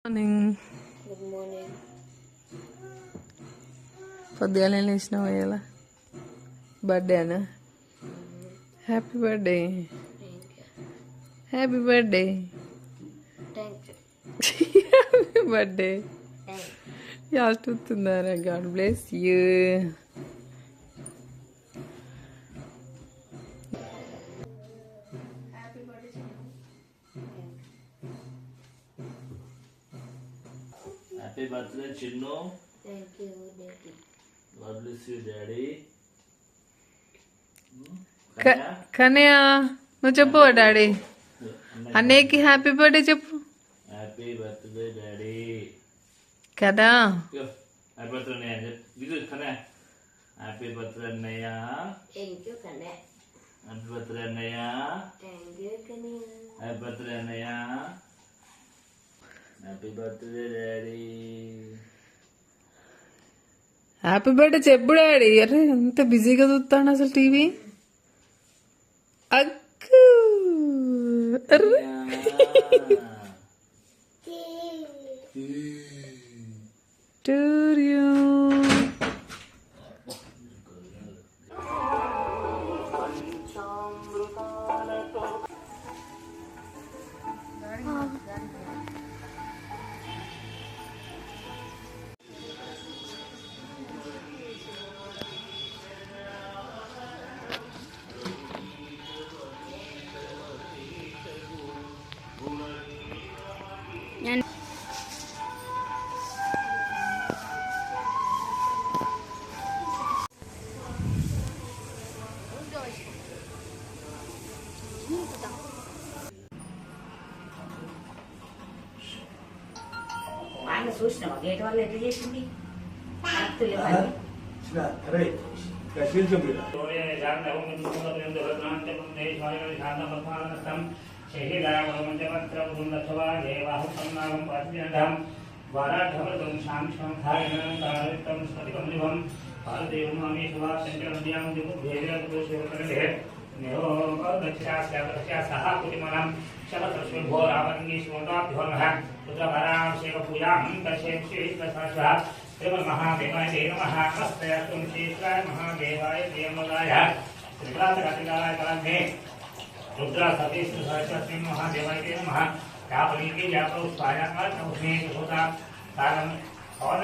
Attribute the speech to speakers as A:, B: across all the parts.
A: Morning
B: good morning
A: పొద్దుగానే లేచినావు ఇలా బర్త్డేనా happy birthday
B: thank
A: happy
B: you
A: birthday
B: thank you
A: happy birthday
B: thank
A: y'all చూస్తున్నారా God bless you
C: happy birthday Chinnu
B: thank you daddy
C: God bless you daddy
A: Kanayya నువ్వు చెప్పు daddy అన్నయ్యకి happy birthday చెప్పు
C: happy birthday daddy
A: కదా
C: happy birthday అన్నయ్య అని చెప్పు ఇది కనే హ్యాపీ బర్త్డే అన్నయ్య
B: thank you Kannayya
C: happy birthday అన్నయ్య
B: thank you Kannayya
C: happy birthday అన్నయ్య happy birthday daddy
A: happy birthday చెప్పు డాడీ అరే ఎంత బిజీగా చూస్తాను అసలు టీవీ అక్కు అర్రే
D: ఆయన చూసినావా? గేట్ వాళ్ళు ఎట్లా చేసింది? కత్తులు
E: भारदेवमामि सुभा शङ्करनद्यां जगुर्भेदपुरुषोत्तरे सह कुटिमनं शरसरस्वभो रामलिङ्गेश्वराभ्यो नमः। रुद्रभराभिषेकपूजां दर्शयेश्वरसरस्वः श्रीमन्महादेवाय नमः नमस्ते श्रीश्वराय महादेवाय देवमदाय त्रिकातकटिकाय कलम्भे रुद्र सतीश सरस्वती महादेवाय नमः या बलिंगी जाकर उस पाया का उसने होता कारण और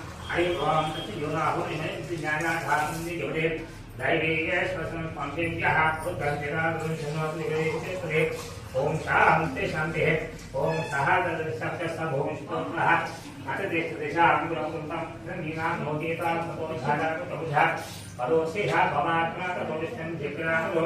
E: हरिभवन्तस्य योनाहुनिः इति ज्ञानाधारणे गमने दैवेय श्वसन पङ्केभ्यः बुद्धं जनार्दनशनोऽग्निवेदिते ॐ शान्ते शान्तिः ॐ सः तदृशब्दः स भूमिष्टोत्रः अथ देशदेशानुग्रहकृतं नीनां भोगेतां तपोधारां प्रबुधा परोषि हा भवात्मा तपोविष्टं जिग्रानुलो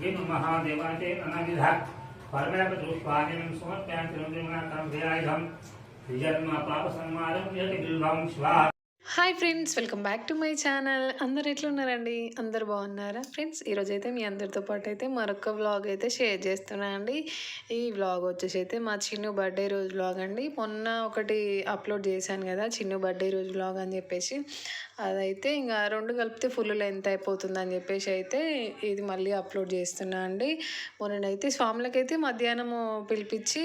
E: विम महादेवाते अनाविधा परमयापतु स्वामिनं समर्पयामि त्रिमन्त्रिमणाकरं वेलायुधं विजन्म पापसंहारं यत् बिल्वं स्वाहा
A: hi friends welcome back to my channel. అందరు ఎట్లున్నారండి? అందరు బాగున్నారా? ఫ్రెండ్స్ ఈరోజు అయితే మీ అందరితో పాటు అయితే మరొక వ్లాగ్ అయితే షేర్ చేస్తున్నా అండి. ఈ వ్లాగ్ వచ్చేసి అయితే మా చిన్ను బర్త్డే రోజు వ్లాగ్ అండి. మొన్న ఒకటి అప్లోడ్ చేశాను కదా చిన్ను బర్త్డే రోజు వ్లాగ్ అని చెప్పేసి. అదైతే ఇంకా రెండు కలిపితే ఫుల్ లెంత్ అయిపోతుంది అని చెప్పేసి అయితే ఇది మళ్ళీ అప్లోడ్ చేస్తున్నా అండి. మొన్ననైతే స్వాములకైతే మధ్యాహ్నము పిలిపించి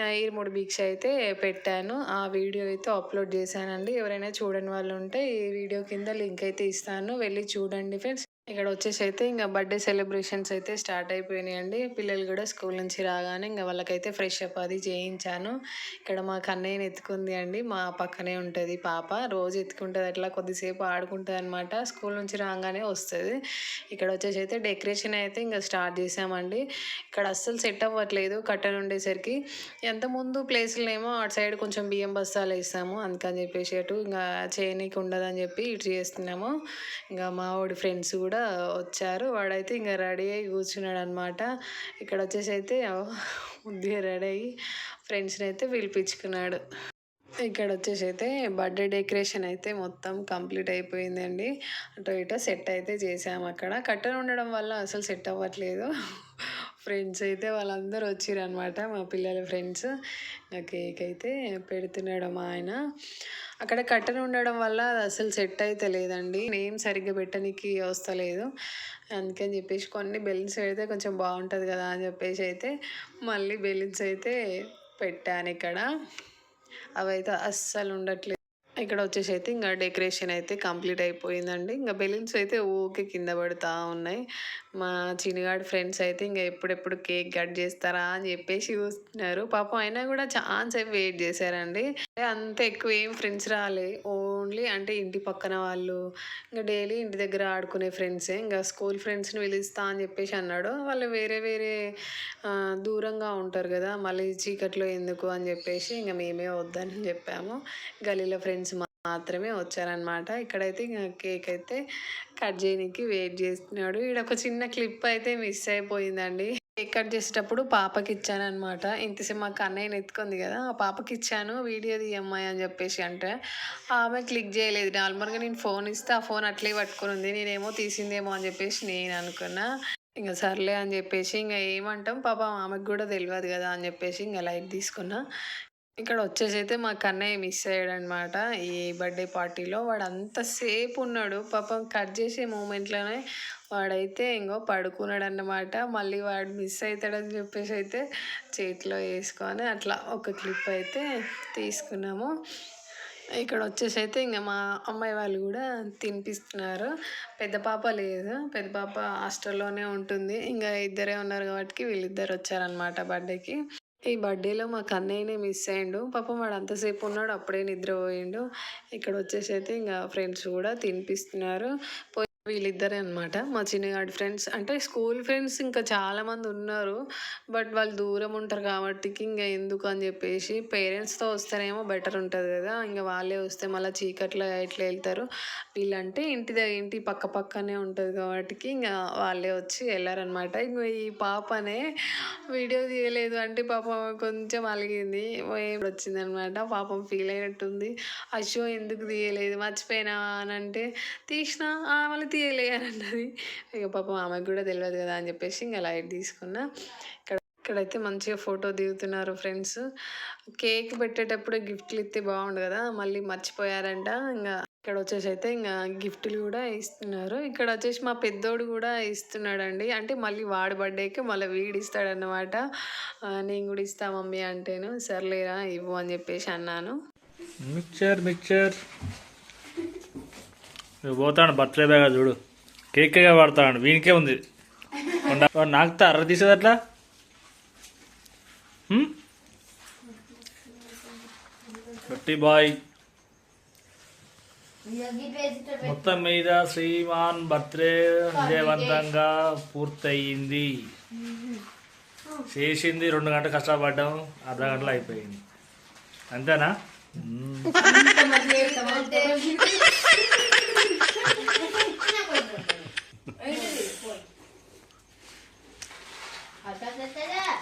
A: ఆ, ఈరుముడి భిక్ష అయితే పెట్టాను. ఆ వీడియో అయితే అప్లోడ్ చేశానండి. ఎవరైనా చూడని వాళ్ళు ఉంటే ఈ వీడియో కింద లింక్ అయితే ఇస్తాను. వెళ్ళి చూడండి ఫ్రెండ్స్. ఇక్కడ వచ్చేసి అయితే ఇంకా బర్త్డే సెలబ్రేషన్స్ అయితే స్టార్ట్ అయిపోయినాయండి. పిల్లలు కూడా స్కూల్ నుంచి రాగానే ఇంకా వాళ్ళకైతే ఫ్రెష్ అప్ అది చేయించాను. ఇక్కడ మా కన్నయ్యని ఎత్తుకుంది అండి. మా పక్కనే ఉంటుంది పాప. రోజు ఎత్తుకుంటుంది అట్లా కొద్దిసేపు ఆడుకుంటుంది అనమాట స్కూల్ నుంచి రాగానే వస్తుంది. ఇక్కడ వచ్చేసి అయితే డెకరేషన్ అయితే ఇంకా స్టార్ట్ చేసామండి. ఇక్కడ అస్సలు సెట్ అవ్వట్లేదు కట్టెలు ఉండేసరికి. ఎంత ముందు ప్లేసులనేమో ఏమో అటు సైడ్ కొంచెం బియ్యం బస్తాలు వేస్తాము అందుకని చెప్పేసి అటు ఇంకా చేయనీకి ఉండదని చెప్పి ఇటు చేస్తున్నాము. ఇంకా మా వాడి ఫ్రెండ్స్ కూడా వచ్చారు. వాడైతే ఇంకా రెడీ అయ్యి కూర్చున్నాడు అనమాట ఇక్కడ వచ్చేసి అయితే ముద్దుగా రెడీ అయ్యి ఫ్రెండ్స్ని అయితే పిలిపించుకున్నాడు. ఇక్కడ వచ్చేసి అయితే బర్త్డే డెకరేషన్ అయితే మొత్తం కంప్లీట్ అయిపోయిందండి. అటు ఇటు సెట్ అయితే చేసాము అక్కడ. కట్టెలు ఉండడం వల్ల అసలు సెట్ అవ్వట్లేదు. ఫ్రెండ్స్ అయితే వాళ్ళందరూ వచ్చారు అనమాట మా పిల్లల ఫ్రెండ్స్. కేక్ అయితే పెడుతున్నాడు మా ఆయన. అక్కడ కట్టెలు ఉండడం వల్ల అది అసలు సెట్ అయితే లేదండి. నేమ్ సరిగ్గా పెట్టడానికి వస్తలేదు. అందుకని చెప్పేసి కొన్ని బెలూన్స్ పెడితే కొంచెం బాగుంటుంది కదా అని చెప్పేసి అయితే మళ్ళీ బెలూన్స్ అయితే పెట్టాను ఇక్కడ. అవైతే అస్సలు ఉండట్లేదు. ఇక్కడ వచ్చేసి అయితే ఇంకా డెకరేషన్ అయితే కంప్లీట్ అయిపోయిందండి. ఇంకా బెలూన్స్ అయితే ఓకే కింద పడుతూ ఉన్నాయి. మా చిన్నగాడి ఫ్రెండ్స్ అయితే ఇంకా ఎప్పుడెప్పుడు కేక్ కట్ చేస్తారా అని చెప్పేసి చూస్తున్నారు. పాపం అయినా కూడా ఛాన్స్ సేపు వెయిట్ చేశారండి. అంత ఎక్కువ ఏం ఫ్రెండ్స్ రాలే. ఓన్లీ అంటే ఇంటి పక్కన వాళ్ళు ఇంకా డైలీ ఇంటి దగ్గర ఆడుకునే ఫ్రెండ్సే. ఇంకా స్కూల్ ఫ్రెండ్స్ని పిలుస్తా అని చెప్పేసి అన్నాడు. వాళ్ళు వేరే వేరే దూరంగా ఉంటారు కదా మళ్ళీ చీకట్లో ఎందుకు అని చెప్పేసి ఇంకా మేమే వద్దని చెప్పాము. గలీలో ఫ్రెండ్స్ మాత్రమే వచ్చారనమాట ఇక్కడైతే ఇంకా కేక్ అయితే కట్ చేయడానికి వెయిట్ చేస్తున్నాడు. ఇక్కడ ఒక చిన్న క్లిప్ అయితే మిస్ అయిపోయిందండి. కేక్ కట్ చేసేటప్పుడు పాపకి ఇచ్చాను అనమాట ఇంతసేపు మా అన్నయ్యని ఎత్తుకుంది కదా ఆ పాపకి ఇచ్చాను వీడియో తీయమ్మాయి అని చెప్పేసి అంటే ఆమె క్లిక్ చేయలేదు. నార్మల్గా నేను ఫోన్ ఇస్తే ఆ ఫోన్ అట్లే పట్టుకుని ఉంది. నేనేమో తీసిందేమో అని చెప్పేసి నేను అనుకున్నా. ఇంకా సర్లే అని చెప్పేసి ఇంకా ఏమంటాం పాప ఆమెకు కూడా తెలియదు కదా అని చెప్పేసి ఇంకా లైట్ తీసుకున్నా. ఇక్కడ వచ్చేసి అయితే మా కన్నయ్య మిస్ అయ్యాడు అనమాట ఈ బర్త్డే పార్టీలో వాడు అంతసేపు ఉన్నాడు. పాపం కట్ చేసే మూమెంట్లోనే వాడైతే ఇంకో పడుకున్నాడు అన్నమాట మళ్ళీ వాడు మిస్ అవుతాడని చెప్పేసి అయితే చేతిలో వేసుకొని అట్లా ఒక క్లిప్ అయితే తీసుకున్నాము. ఇక్కడ వచ్చేసి అయితే ఇంకా మా అమ్మాయి వాళ్ళు కూడా తినిపిస్తున్నారు. పెద్ద పాప లేదు. పెద్ద పాప హాస్టల్లోనే ఉంటుంది. ఇంకా ఇద్దరే ఉన్నారు కాబట్టి వీళ్ళిద్దరు వచ్చారనమాట బర్త్డేకి ఈ బర్త్డేలో మా కన్నయ్యనే మిస్ అయ్యిండు. పాపం వాడు అంతసేపు ఉన్నాడు అప్పుడే నిద్రపోయిండు. ఇక్కడ వచ్చేసి అయితే ఇంకా ఫ్రెండ్స్ కూడా తినిపిస్తున్నారు. పోయి వీళ్ళిద్దరే అనమాట మా చిన్నగాడి ఫ్రెండ్స్ అంటే స్కూల్ ఫ్రెండ్స్ ఇంకా చాలామంది ఉన్నారు. బట్ వాళ్ళు దూరం ఉంటారు కాబట్టి ఇంకా ఎందుకు అని చెప్పేసి పేరెంట్స్తో వస్తేనేమో బెటర్ ఉంటుంది కదా. ఇంకా వాళ్ళే వస్తే మళ్ళీ చీకట్లో ఎట్లా వెళ్తారు? వీళ్ళంటే ఇంటి దగ్గర ఇంటి పక్క పక్కనే ఉంటుంది కాబట్టి ఇంకా వాళ్ళే వచ్చి వెళ్ళారనమాట ఇంకో ఈ పాపనే వీడియో తీయలేదు అంటే పాపం కొంచెం అలిగింది. వచ్చింది వచ్చిందనమాట పాపం ఫీల్ అయినట్టుంది. అశో ఎందుకు తీయలేదు? మర్చిపోయినా అని అంటే తీసిన "ఆ, మళ్ళీ తీయలే అని అన్నది ఇక పాపం ఆమెకు కూడా తెలియదు కదా అని చెప్పేసి ఇంకా లైట్ తీసుకున్నా. ఇక్కడ ఇక్కడైతే మంచిగా ఫోటో దిగుతున్నారు ఫ్రెండ్స్. కేక్ పెట్టేటప్పుడు గిఫ్ట్లు ఇస్తే బాగుండు కదా మళ్ళీ మర్చిపోయారంట. ఇంకా ఇక్కడ వచ్చేసి అయితే ఇంకా గిఫ్ట్లు కూడా ఇస్తున్నారు. ఇక్కడ వచ్చేసి మా పెద్దోడు కూడా ఇస్తున్నాడండి. అంటే మళ్ళీ వాడి బర్త్డేకి మళ్ళీ వీడు ఇస్తాడన్నమాట. నేను కూడా ఇస్తా మమ్మీ అంటేను. సర్లేరా ఇవ్వు అని చెప్పేసి అన్నాను.
C: Mixture mixture. నువ్వు పోతాడు బర్త్డే బ్యాగ్ చూడు. కేక్గా పడతాడు వీనికే ఉంది. నాకు వాడు నాకుతా అర్ర తీసేది అట్లా గట్టి బాయ్. మొత్తం మీద శ్రీమాన్ బర్త్డే విజయవంతంగా పూర్తయింది. చేసింది రెండు గంటలు కష్టపడ్డాం అర్ధ గంటలు అయిపోయింది. అంతేనా? Öyle
B: değil koy. Arkadaşlar.